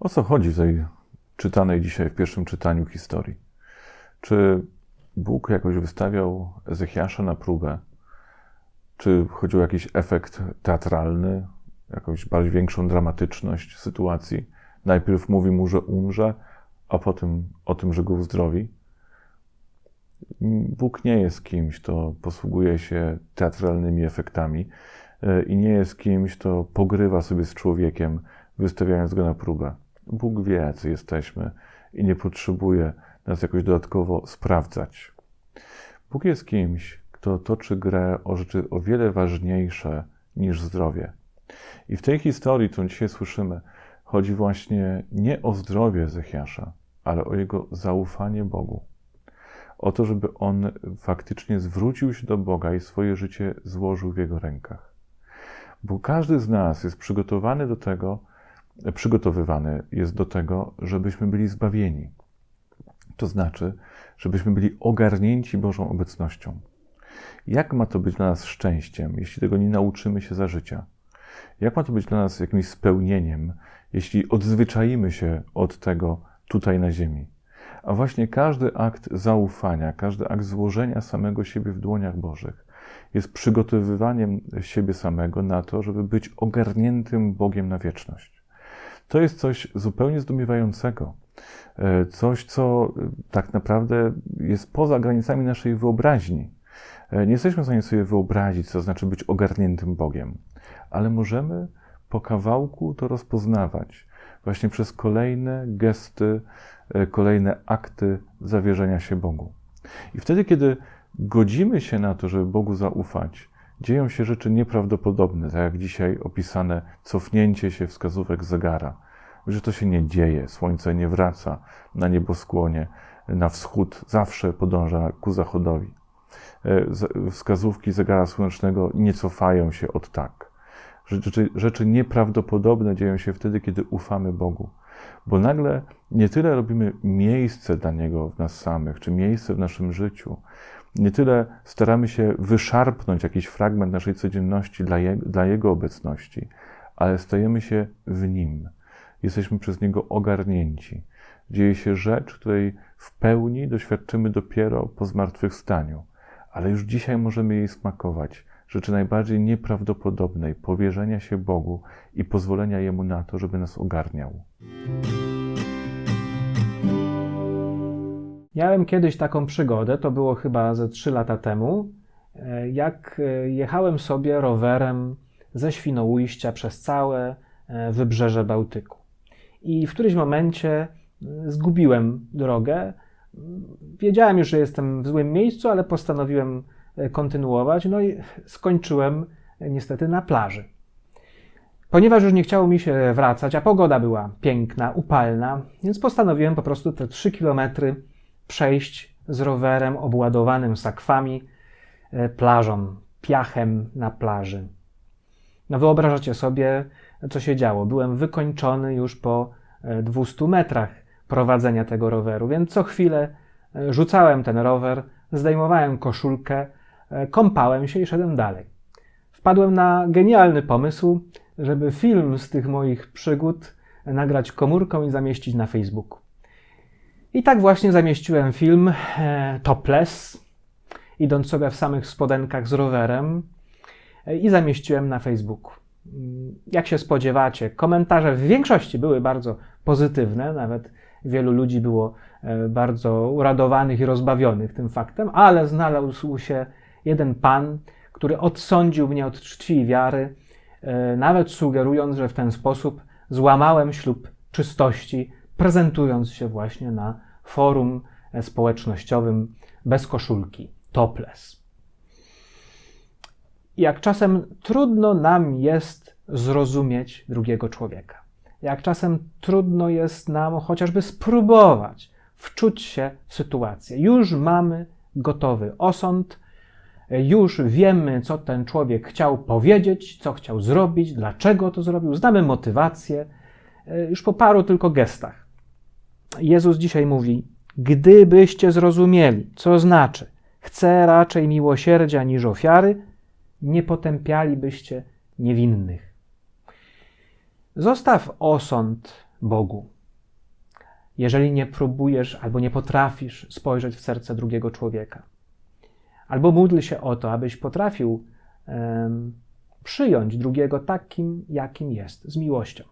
O co chodzi w tej czytanej dzisiaj w pierwszym czytaniu historii? Czy Bóg jakoś wystawiał Ezechiasza na próbę? Czy chodził o jakiś efekt teatralny, jakąś bardziej większą dramatyczność sytuacji? Najpierw mówi mu, że umrze, a potem o tym, że go uzdrowi? Bóg nie jest kimś, kto posługuje się teatralnymi efektami e, i nie jest kimś, kto pogrywa sobie z człowiekiem, wystawiając go na próbę. Bóg wie, jacy jesteśmy i nie potrzebuje nas jakoś dodatkowo sprawdzać. Bóg jest kimś, kto toczy grę o rzeczy o wiele ważniejsze niż zdrowie. I w tej historii, którą dzisiaj słyszymy, chodzi właśnie nie o zdrowie Ezechiasza, ale o jego zaufanie Bogu. O to, żeby on faktycznie zwrócił się do Boga i swoje życie złożył w jego rękach. Bo każdy z nas jest przygotowany do tego, przygotowywany jest do tego, żebyśmy byli zbawieni. To znaczy, żebyśmy byli ogarnięci Bożą obecnością. Jak ma to być dla nas szczęściem, jeśli tego nie nauczymy się za życia? Jak ma to być dla nas jakimś spełnieniem, jeśli odzwyczaimy się od tego tutaj na ziemi? A właśnie każdy akt zaufania, każdy akt złożenia samego siebie w dłoniach Bożych jest przygotowywaniem siebie samego na to, żeby być ogarniętym Bogiem na wieczność. To jest coś zupełnie zdumiewającego. E, coś, co e, tak naprawdę jest poza granicami naszej wyobraźni. E, nie jesteśmy w stanie sobie wyobrazić, co znaczy być ogarniętym Bogiem, ale możemy po kawałku to rozpoznawać właśnie przez kolejne gesty, kolejne akty zawierzenia się Bogu. I wtedy, kiedy godzimy się na to, żeby Bogu zaufać, dzieją się rzeczy nieprawdopodobne, tak jak dzisiaj opisane cofnięcie się wskazówek zegara. Że to się nie dzieje, słońce nie wraca na nieboskłonie, na wschód, zawsze podąża ku zachodowi. E, wskazówki zegara słonecznego nie cofają się od tak. Rzeczy, rzeczy nieprawdopodobne dzieją się wtedy, kiedy ufamy Bogu. Bo nagle nie tyle robimy miejsce dla Niego w nas samych, czy miejsce w naszym życiu, nie tyle staramy się wyszarpnąć jakiś fragment naszej codzienności dla, je, dla Jego obecności, ale stajemy się w Nim. Jesteśmy przez Niego ogarnięci. Dzieje się rzecz, której w pełni doświadczymy dopiero po zmartwychwstaniu, ale już dzisiaj możemy jej smakować. Rzeczy najbardziej nieprawdopodobnej powierzenia się Bogu i pozwolenia Jemu na to, żeby nas ogarniał. Miałem kiedyś taką przygodę, to było chyba ze 3 lata temu, jak e, jechałem sobie rowerem ze Świnoujścia przez całe e, wybrzeże Bałtyku. I w którymś momencie zgubiłem drogę. Wiedziałem już, że jestem w złym miejscu, ale postanowiłem kontynuować. No i skończyłem niestety na plaży. Ponieważ już nie chciało mi się wracać, a pogoda była piękna, upalna, więc postanowiłem po prostu te 3 kilometry przejść z rowerem obładowanym sakwami e, plażą, piachem na plaży. No wyobrażacie sobie, co się działo. Byłem wykończony już po 200 e, metrach prowadzenia tego roweru, więc co chwilę e, rzucałem ten rower, zdejmowałem koszulkę, kąpałem się i szedłem dalej. Wpadłem na genialny pomysł, żeby film z tych moich przygód nagrać komórką i zamieścić na Facebooku. I tak właśnie zamieściłem film e, topless, idąc sobie w samych spodenkach z rowerem e, i zamieściłem na Facebooku. Mm, jak się spodziewacie, komentarze w większości były bardzo pozytywne, nawet wielu ludzi było e, bardzo uradowanych i rozbawionych tym faktem, ale znalazł się jeden pan, który odsądził mnie od czci i wiary, nawet sugerując, że w ten sposób złamałem ślub czystości prezentując się właśnie na forum społecznościowym bez koszulki, topless. Jak czasem trudno nam jest zrozumieć drugiego człowieka. Jak czasem trudno jest nam chociażby spróbować wczuć się w sytuację. Już mamy gotowy osąd, już wiemy, co ten człowiek chciał powiedzieć, co chciał zrobić, dlaczego to zrobił, znamy motywację, już po paru tylko gestach. Jezus dzisiaj mówi: Gdybyście zrozumieli, co znaczy, chcę raczej miłosierdzia niż ofiary, nie potępialibyście niewinnych. Zostaw osąd Bogu. Jeżeli nie próbujesz albo nie potrafisz spojrzeć w serce drugiego człowieka, albo módl się o to, abyś potrafił em, przyjąć drugiego takim, jakim jest, z miłością.